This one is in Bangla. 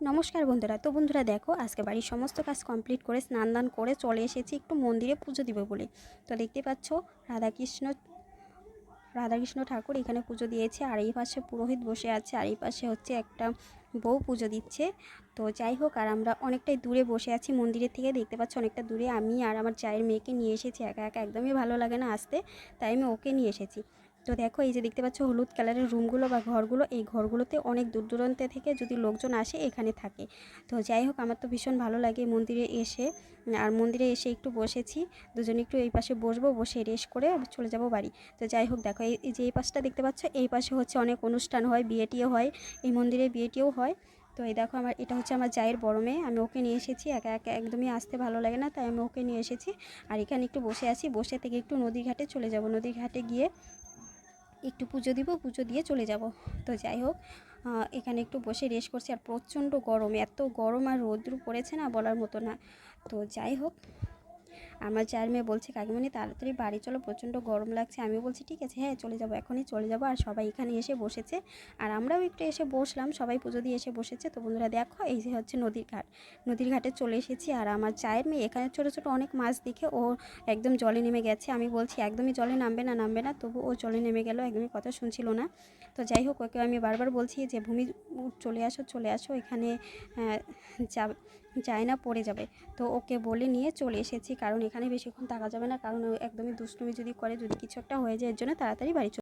নমস্কার বন্ধুরা। তো বন্ধুরা দেখো, আজকে বাড়ির সমস্ত কাজ কমপ্লিট করে স্নান দান করে চলে এসেছি একটু মন্দিরে পুজো দিব বলে। তো দেখতে পাচ্ছ, রাধাকৃষ্ণ রাধাকৃষ্ণ ঠাকুর এখানে পুজো দিয়েছে। আর এই পাশে পুরোহিত বসে আছে, আর এই পাশে হচ্ছে একটা বউ পুজো দিচ্ছে। তো যাই হোক, আর আমরা অনেকটাই দূরে বসে আছি মন্দিরের থেকে। দেখতে পাচ্ছ অনেকটা দূরে আমি আর আমার চায়ের মেয়েকে নিয়ে এসেছি। একা একা একদমই ভালো লাগে না আসতে, তাই আমি ওকে নিয়ে এসেছি। তো দেখো, এই যে দেখতে পাচ্ছ হলুদ কালারের রুমগুলো বা ঘরগুলো, এই ঘরগুলোতে অনেক দূর দূরান্তে থেকে যদি লোকজন আসে, এখানে থাকে। তো যাই হোক, আমার তো ভীষণ ভালো লাগে মন্দিরে এসে। আর মন্দিরে এসে একটু বসেছি। দুজনে একটু এই পাশে বসবো, বসে রেস্ট করে চলে যাব বাড়ি। তো যাই হোক, দেখো, এই যে এই পাশটা দেখতে পাচ্ছ, এই পাশে হচ্ছে অনেক অনুষ্ঠান হয় বিয়েটিও হয়, এই মন্দিরে বিয়েটিও হয়। তো এই দেখো, আমার, এটা হচ্ছে আমার জায়ের বড় মেয়ে। আমি ওকে নিয়ে এসেছি, একা একা একদমই আসতে ভালো লাগে না, তাই আমি ওকে নিয়ে এসেছি। আর এখানে একটু বসে আছি, বসে থেকে একটু নদীর ঘাটে চলে যাব। নদীর ঘাটে গিয়ে একটু পুজো দিব, পুজো দিয়ে চলে যাব। তো যাই হোক এখানে একটু বসে রেস্ট করছি আর প্রচণ্ড গরম, এত গরম আর রোদ্রু পড়েছে না বলার মতো না। তো যাই হোক আমার চার মেয়ে বলছে, কাকিমণি, তাড়াতাড়ি বাড়ি চলো, প্রচণ্ড গরম লাগছে। আমিও বলছি, ঠিক আছে হ্যাঁ চলে যাব, এখনই চলে যাব। আর সবাই এখানে এসে বসেছে। আর আমরাও একটু এসে বসলাম, সবাই পুজো দিয়ে এসে বসেছে। তো বন্ধুরা, দেখো, এই যে হচ্ছে নদীর ঘাট। নদীর ঘাটে চলে এসেছি। আর আমার চায়ের মেয়ে, এখানে ছোটো ছোটো অনেক মাছ দেখে ও একদম জলে নেমে গেছে। আমি বলছি, একদমই জলে নামবে না নামবে না। তবু ও জলে নেমে গেল, একদমই কথা শুনছিল না। তো যাই হোক, ওকে আমি বারবার বলছি যে ভূমি, চলে আসো চলে আসো, এখানে যা যায় না, পড়ে যাবে। তো ওকে বলে নিয়ে চলে এসেছি, কারণ এখানে বেশিক্ষণ থাকা যাবে না, কারণ একদমই দুষ্টুমি যদি করে, যদি কিছু একটা হয়ে যায়, এর জন্য তাড়াতাড়ি বাড়ি